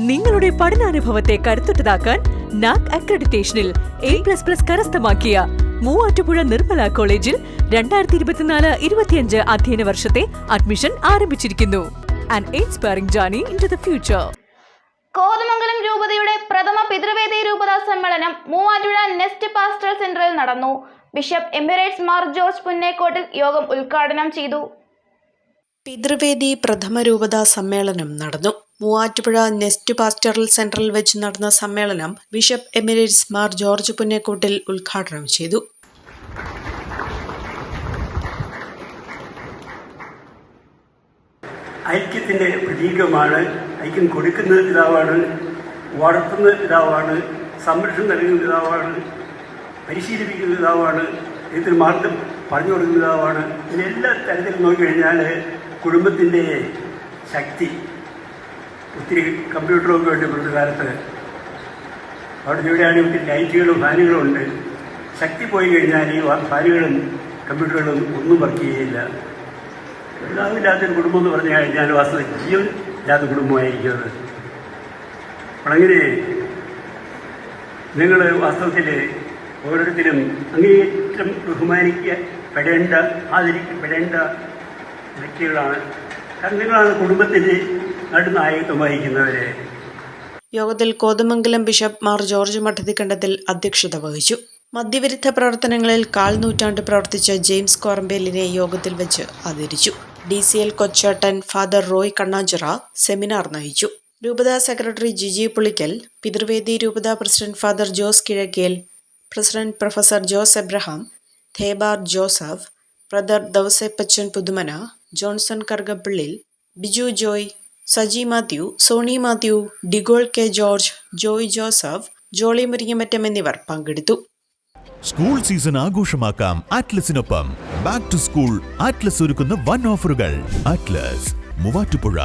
നിങ്ങളുടെ പഠനാനുഭവത്തെ കരുത്തുറ്റതാക്കാൻ നാക് അക്രഡിറ്റേഷനിൽ എ പ്ലസ് പ്ലസ് കരസ്ഥമാക്കിയ മൂവാറ്റുപുഴ നിർമ്മല കോളേജിൽ രണ്ടായിരത്തി ഇരുപത്തിനാല് ഇരുപത്തിയഞ്ച് അധ്യയന വർഷത്തെ അഡ്മിഷൻ ആരംഭിച്ചിരിക്കുന്നു. ആൻഡ് ഫ്യൂച്ചർ കോതമംഗലം രൂപതയുടെ പ്രഥമ പിതൃവേദി രൂപതാ സമ്മേളനം മൂവാറ്റുപുഴ നെസ്റ്റ് പാസ്റ്റൽ സെന്ററിൽ നടന്നു. Bishop emeritus Mar George Punnakottil യോഗം ഉദ്ഘാടനം ചെയ്തു. പിതൃവേദി പ്രഥമ രൂപതാ സമ്മേളനം നടന്നു. മൂവാറ്റുപുഴ നെസ്റ്റ് പാസ്റ്ററൽ സെന്ററിൽ വെച്ച് നടന്ന സമ്മേളനം bishop emeritus Mar George Punnakottil ഉദ്ഘാടനം ചെയ്തു. ഐക്യത്തിന്റെ പ്രതീകമാണ് ഐക്യം കൊടുക്കുന്ന പിതാവാണ് വളർത്തുന്ന പിതാവാണ് സംരക്ഷണം നൽകുന്ന പിതാവാണ് പരിശീലിപ്പിക്കുന്ന പിതാവാണ് ഇതിന് മാർഗം പറഞ്ഞു കൊടുക്കുന്ന പിതാവാണ്. ഇതിനെല്ലാ തരത്തിലും നോക്കിക്കഴിഞ്ഞാൽ കുടുംബത്തിന്റെ ശക്തി ഒത്തിരി കമ്പ്യൂട്ടറൊക്കെ ഉണ്ട് ഇപ്പോഴത്തെ കാലത്ത് അവിടെ ഇവിടെയാണെങ്കിൽ ഒത്തിരി ലൈറ്റുകളും ഫാനുകളും ഉണ്ട്. ശക്തി പോയി കഴിഞ്ഞാൽ ഈ ഫാനുകളും കമ്പ്യൂട്ടറുകളും ഒന്നും വർക്ക് ചെയ്യില്ല പിതാവില്ലാത്തൊരു കുടുംബം എന്ന് പറഞ്ഞു കഴിഞ്ഞാൽ വാസ്തവ ജീവൻ ഇല്ലാത്ത കുടുംബമായിരിക്കും അത്. അങ്ങനെ നിങ്ങൾ വാസ്തവത്തിൽ ഓരോരുത്തരും അങ്ങേയറ്റം ബഹുമാനിക്കപ്പെടേണ്ട ആദരിക്കപ്പെടേണ്ട വ്യക്തികളാണ് നിങ്ങളാണ് കുടുംബത്തിന് നടുനായകത്വം വഹിക്കുന്നവരെ. യോഗത്തിൽ കോതമംഗലം ബിഷപ്പ് മാർ ജോർജ് മഠത്തിക്കണ്ടത്തിൽ അധ്യക്ഷത വഹിച്ചു. മദ്യവിരുദ്ധ പ്രവർത്തനങ്ങളിൽ കാൽ നൂറ്റാണ്ട് പ്രവർത്തിച്ച ജെയിംസ് കോറമ്പേലിനെ യോഗത്തിൽ വെച്ച് ആദരിച്ചു. D C L Kochettan father Roy Kannanchira seminar നയിച്ചു. രൂപതാ സെക്രട്ടറി ജിജി പുളിക്കൽ പിതൃവേദി രൂപതാ president father Jose Kizhakkel president professor Jose Abraham ഥേബാർ Joseph brother Devasseppachan Puthumana Johnson Kargappillil Biju Joy Saji Mathew Soni Mathew De Gaulle K George Joy Joseph Jolly Muringamattam എന്നിവർ പങ്കെടുത്തു. School season ആഘോഷമാക്കാം ആറ്റ്ലസിനൊപ്പം back to school Atlas ഒരുക്കുന്ന one ഓഫറുകൾ. Atlas Muvattupuzha.